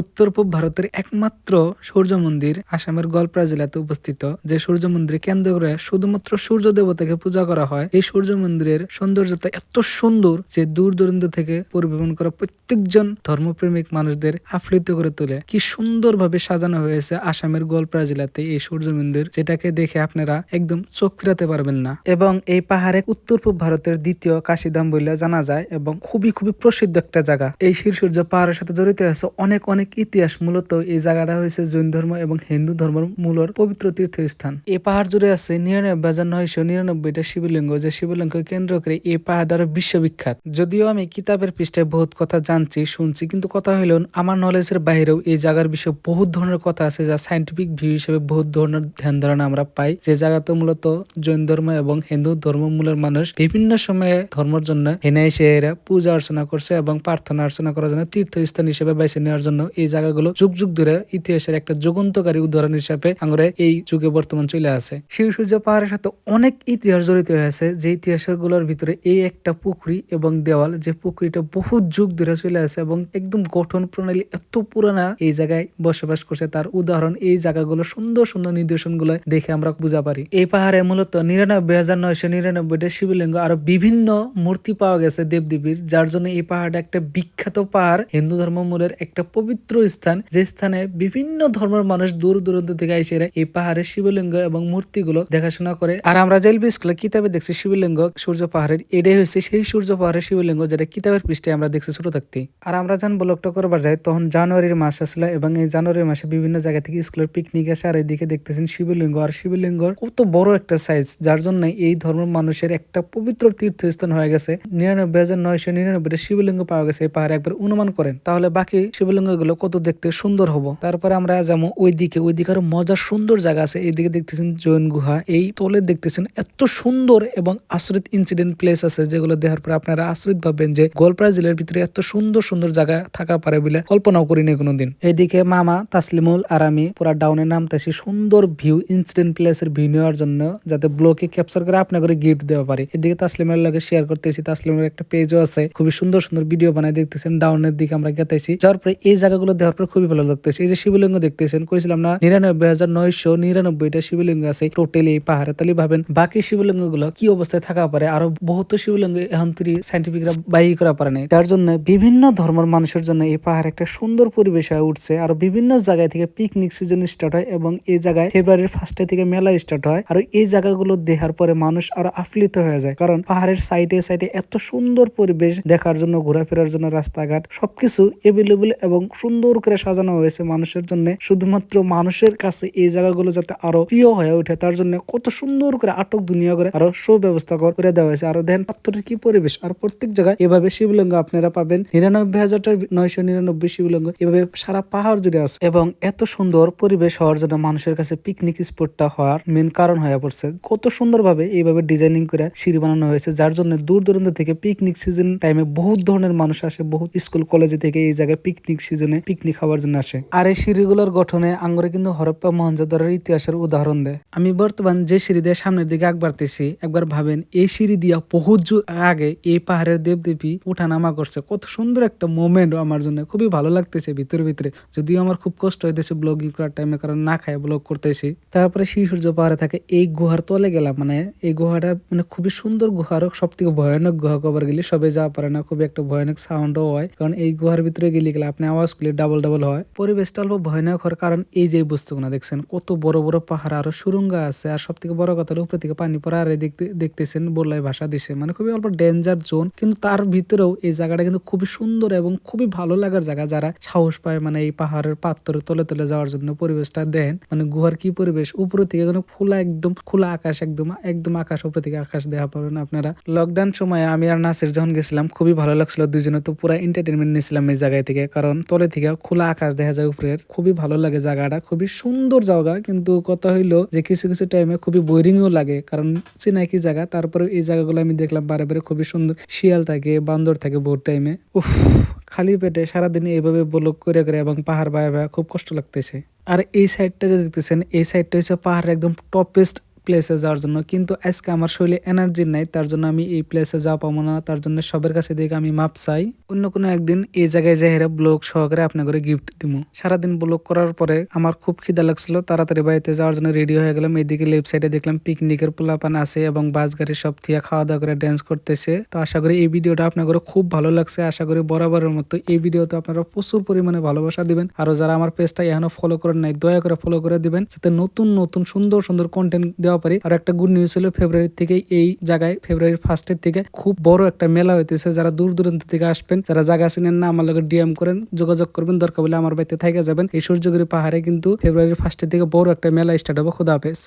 উত্তর পূর্ব ভারতের একমাত্র সূর্য মন্দির আসামের গোয়ালপাড়া জেলাতে অবস্থিত। যে সূর্য মন্দির কেন্দ্র করে শুধুমাত্র সূর্য দেবতাকে পূজা করা হয়, এই সূর্য মন্দিরের সৌন্দর্যতা এত সুন্দর যে দূর দূরান্ত থেকে পরিভ্রমণ করা প্রত্যেকজন ধর্মপ্রেমিক মানুষদের আফ্লিত করে তোলে। কি সুন্দরভাবে সাজানো হয়েছে আসামের গোয়ালপাড়া জেলাতে এই সূর্য মন্দির, যেটাকে দেখে আপনারা একদম চোখ ফিরাতে পারবেন না। এবং এই পাহাড়ে উত্তর পূর্ব ভারতের দ্বিতীয় কাশিধাম বলে জানা যায় এবং খুবই খুবই প্রসিদ্ধ একটা জায়গা। এই শিরসূর্য পাহাড়ের সাথে জড়িত আছে অনেক অনেক ইতিহাস মূলত এই জায়গাটা হয়েছে জৈন ধর্ম এবং হিন্দু ধর্মের মূলর পবিত্র তীর্থস্থান। এই পাহাড় জুড়ে আছে নিরানব্বই হাজার নয়শো, নিরানব্বইটা শিবলিঙ্গ, যে শিবলিঙ্গ কেন্দ্র করে এই পাহাড় আরও বিশ্ববিখ্যাত। যদিও আমি কিতাবের পৃষ্ঠায় বহুত কথা জানছি, শুনছি, কিন্তু কথা হলো আমার নলেজের বাইরেও এই জায়গার বিষয়ে বহুত ধরনের কথা আছে, যা সাইন্টিফিক ভিউ হিসেবে বহুত ধরনের ধ্যান ধারণা আমরা পাই। যে জায়গাতে মূলত জৈন ধর্ম এবং হিন্দু ধর্ম মূলের মানুষ বিভিন্ন সময়ে ধর্মের জন্য এনে এসে এরা পূজা অর্চনা করছে এবং প্রার্থনা অর্চনা করার জন্য তীর্থস্থান হিসেবে বেছে নেওয়ার জন্য এই জায়গাগুলো যুগ যুগ ধরে ইতিহাসের একটা যুগান্তকারী উদাহরণ হিসাবে আমরা এই যুগে বর্তমান চলে আছে শিরসূর্য পাহাড়ের সাথে অনেক ইতিহাস জড়িত হয়েছে যে ইতিহাসেরগুলোর ভিতরে এই একটা পুকুরি এবং দেওয়াল, যে পুকুরিটা বহু যুগ ধরে চলে আছে এবং একদম গঠন প্রণালী এত পুরানা এই জায়গায় বসবাস করছে। তার উদাহরণ এই জায়গাগুলো সুন্দর সুন্দর নিদর্শনগুলো দেখে আমরা বুঝা পারি। এই পাহাড়ে মূলত নিরানব্বই হাজার নয়শো নিরানব্বইটা শিবলিঙ্গ আরও বিভিন্ন মূর্তি পাওয়া গেছে দেবদেবীর, যার জন্য এই পাহাড়টা একটা বিখ্যাত পাহাড়। হিন্দু ধর্ম মূলের একটা পবিত্র স্থান যে স্থানে বিভিন্ন ধর্মের মানুষ দূর দূরান্ত থেকে এসে এই পাহাড়ের শিবলিঙ্গ এবং মূর্তিগুলো দেখাশোনা করে। আর আমরা জেলবি স্কুলে কিতাবে দেখছি শিবলিঙ্গ, সূর্য পাহাড়ের, এটাই হচ্ছে সেই সূর্য পাহাড়ের শিবলিঙ্গ যেটা কিতাবের পৃষ্ঠে আমরা দেখছি ছোট থাকতে। আর আমরা যখন ব্লকটা করবার যাই তখন জানুয়ারির মাস আসলে এবং এই জানুয়ারি মাসে বিভিন্ন জায়গা থেকে স্কুলের পিকনিক আসে আর এদিকে দেখতেছেন শিবলিঙ্গ। আর শিবলিঙ্গ কত বড় একটা সাইজ যার জন্য এই ধর্মের মানুষের একটা পবিত্র তীর্থস্থান হয়ে গেছে। নিরানব্বই হাজার নয়শো নিরানব্বইটা শিবলিঙ্গ পাওয়া গেছে এই পাহাড়ে, একবার অনুমান করেন। তাহলে বাকি শিবলিঙ্গ গুলো কত দেখতে সুন্দর হব। তারপরে আমরা যাব ওই দিকে ওই দিকে আরও মজার সুন্দর জায়গা আছে। এইদিকে দেখতেছেন জৈন গুহা। এই তলে দেখতেছেন এত সুন্দর এবং আশ্রিত ইনসিডেন্ট প্লেস আছে, যেগুলো দেখার পরে আপনারা আশ্রিত ভাববেন যে গোয়ালপাড়া জেলার ভিতরে এত সুন্দর সুন্দর জায়গা থাকা পারে বলে কল্পনাও করিনি কোনোদিন। এইদিকে মামা তাসলিমুল আর আমি পুরা ডাউনে নামতেছি। সুন্দর ভিউ ইনসিডেন্ট প্লেসের ভিউ নেওয়ার জন্য, যাতে ব্লকে ক্যাপচার করে আপনাকে গিফট দেওয়া পারে। এদিকে তাসলিমের লগে শেয়ার করতেছি, তাসলিমের একটা পেজও আছে। খুবই সুন্দর সুন্দর ভিডিও বানাই দেখতেছেন। ডাউনের দিকে আমরা গেতেছি। যাওয়ার পরে এই জায়গাগুলো দেওয়ার পর খুবই ভালো লাগতেছে। এই যে শিবলিঙ্গ দেখতেছেন, কইছিলাম না, নিরানব্বই হাজার নয়শো নিরানব্বইটা শিবলিঙ্গ আছে। টোটাল এই পাহাড়ে তাহলে ভাবেন, বাকি শিবলিঙ্গগুলো কি অবস্থায় থাকা পারে? আরও বহুত শিবলিঙ্গ এখন তিনি সাইন্টিফিকরা বাই করা পারে নাই। তার জন্য বিভিন্ন ধর্মের মানুষের জন্য এই পাহাড় একটা সুন্দর পরিবেশ হয়ে উঠছে। আর বিভিন্ন জায়গায় থেকে পিকনিক সিজন স্টার্ট হয় এবং এই জায়গায় ফেব্রুয়ারির ফার্স্টে থেকে মেলা স্টার্ট হয়। আর এই জায়গাগুলো দেখার পরে মানুষ আরও আফলিত হয়ে যায়। কারণ পাহাড়ের সাইডে সাইডে এত সুন্দর পরিবেশ দেখার জন্য, ঘোরাফেরার জন্য, রাস্তাঘাট সবকিছু এভেলেবল এবং সুন্দর করে সাজানো হয়েছে মানুষের জন্য। শুধুমাত্র মানুষের কাছে এই জায়গাগুলো যাতে আরও প্রিয় হয়ে ওঠে, তার জন্য কত সুন্দর করে আটক দুনিয়া করে আরও সুব্যবস্থা করে দেওয়া হয়েছে। আরও দেন পাত্রের কি পরিবেশ। আর প্রত্যেক জায়গায় এভাবে শিবলিঙ্গ আপনারা পাবেন। নিরানব্বই হাজারটার নয়শো নিরানব্বই শিবলিঙ্গ এভাবে সারা পাহাড় জুড়ে আছে। এবং এত সুন্দর পরিবেশ হওয়ার জন্য মানুষের কাছে পিকনিক স্পটটা হওয়ার মেন কারণ হয়ে পড়ছে। কত সুন্দরভাবে এইভাবে ডিজাইনিং করে সিঁড়ি বানানো হয়েছে, যার জন্য দূর দূরান্ত থেকে পিকনিক সিজন টাইমে বহুত ধরনের মানুষ আসে, বহুত স্কুল কলেজে থেকে এই জায়গায় পিকনিক সিজনে পিকনিক খাওয়ার জন্য আসে। আর এই সিঁড়িগুলোর গঠনে আঙ্গুরে কিন্তু হরপ্পা মহেঞ্জোদারোর ইতিহাসের উদাহরণ দেয়। আমি বর্তমান যে সিঁড়ি দিয়ে সামনের দিকে আগ বাড়তেছি, একবার ভাবেন এই সিঁড়ি দিয়া বহুত যুগ আগে এই পাহাড়ের দেবদেবী উঠানামা করছে। কত সুন্দর একটা মোমেন্ট আমার জন্য। খুবই ভালো লাগতেছে ভিতরে ভিতরে। যদিও আমার খুব কষ্ট হইতেছে ব্লগিং করার টাইমে কারণ না খায় ব্লগ করতেছি। তারপরে শ্রী সূর্য পাহাড়ে থাকে, এই গুহার তলে গেলাম। মানে এই গুহাটা মানে খুবই সুন্দর গুহার সব থেকে ভয়ানক গুহা কবার গেলে সবে যাওয়া পারে না। খুবই একটা ভয়ানক সাউন্ডও হয়। কারণ এই গুহার ভিতরে গেলে গেলে আপনি আওয়াজ করলে ডাবল ডাবল হয়। পরিবেশটা অল্প ভয়ানক হওয়ার কারণ এই যে বস্তুগুলো দেখছেন, কত বড় বড় পাহাড়, আরও সুরঙ্গ আছে, আর সব থেকে বড় কথা উপরে থেকে পানি পড়া, আর দেখতে দেখতেছেন বললাই ভাষা দিছে। মানে খুবই অল্প ডেঞ্জার জোন কিন্তু তার ভিতরেও এই জায়গাটা কিন্তু খুবই সুন্দর এবং খুবই ভালো লাগার জায়গা। যারা সাহস পায় মানে এই পাহাড়ের পাত্র তলে তলে যাওয়ার জন্য পরিবেশটা দেন মানে গুহার কি পরিবেশ? উপরে থেকে কোনো খোলা একদম, খোলা আকাশ একদম একদম আকাশ উপরে থেকে আকাশ দেখা পাবেন আপনারা। লকডাউন সময় আমি আর নাসির যখন গেছিলাম, খুবই ভালো লাগছিল। দুজনে তো পুরো এন্টারটেনমেন্ট নিয়েছিলাম এই জায়গায় থেকে, কারণ তলে থেকে খোলা আকাশ দেখা যায় উপরের। খুবই ভালো লাগে জায়গাটা, খুবই সুন্দর জায়গা। কিন্তু কথা হইল যে কিছু কিছু টাইমে খুবই বোরিংও লাগে। কারণ চিনাকি জায়গা তারপরে এই জায়গাগুলো আমি দেখলাম বারে বারে খুবই সুন্দর। শিয়াল থাকে, বান্দর থাকে বহুত টাইমে উফ, খালি পেটে সারাদিন এইভাবে ব্লক করে করে এবং পাহাড় বায়া বায়া খুব কষ্ট লাগতেছে। আর এই সাইডটা যে দেখতেছেন, এই সাইডটা হচ্ছে পাহাড়ের একদম টপেস্ট প্লেসে যাওয়ার জন্য। কিন্তু আজকে আমার শরীরে এনার্জি নাই, তার জন্য আমি এই প্লেসে যাওয়া পাবো না। তার জন্য সবার কাছে দেখে আমি মাপ চাই। অন্য কোনো একদিন এই জায়গায় যাই ব্লগ সহকারে করে গিফট দিব সারাদিন ব্লগ করার পরে আমার খুব খিদা লাগছিল, তাড়াতাড়ি বাড়িতে যাওয়ার জন্য রেডি হয়ে গেলাম। এদিকে লেফট সাইডে দেখলাম পিকনিকের পোলাপান আছে এবং বাস গাড়ি সব থিয়া খাওয়া দাওয়া করে ড্যান্স করতেছে। তো আশা করি এই ভিডিওটা ঘরে খুব ভালো লাগছে। আশা করি বরাবরের মতো এই ভিডিওতে আপনারা প্রচুর পরিমাণে ভালোবাসা দিবেন। আরও যারা আমার পেজটা এখনও ফলো করেন নাই, দয়া করে ফলো করে দিবেন। যাতে নতুন নতুন সুন্দর সুন্দর কন্টেন্ট দেওয়া পারি। আর একটা গুড নিউজ হলো ফেব্রুয়ারি থেকে এই জায়গায় ফেব্রুয়ারির ফার্স্টের থেকে খুব বড় একটা মেলা হইতেছে। যারা দূর দূরান্ত থেকে আসবেন, যারা জায়গা চিনেন না, আমার লগে ডিএম করেন, যোগাযোগ করবেন, দরকার বলে আমার বাড়িতে থাকে যাবেন। এই সূর্যগিরি পাহাড়ে কিন্তু ফেব্রুয়ারির ফার্স্টের থেকে বড় একটা মেলা স্টার্ট হবে। খুদা হাফেজ।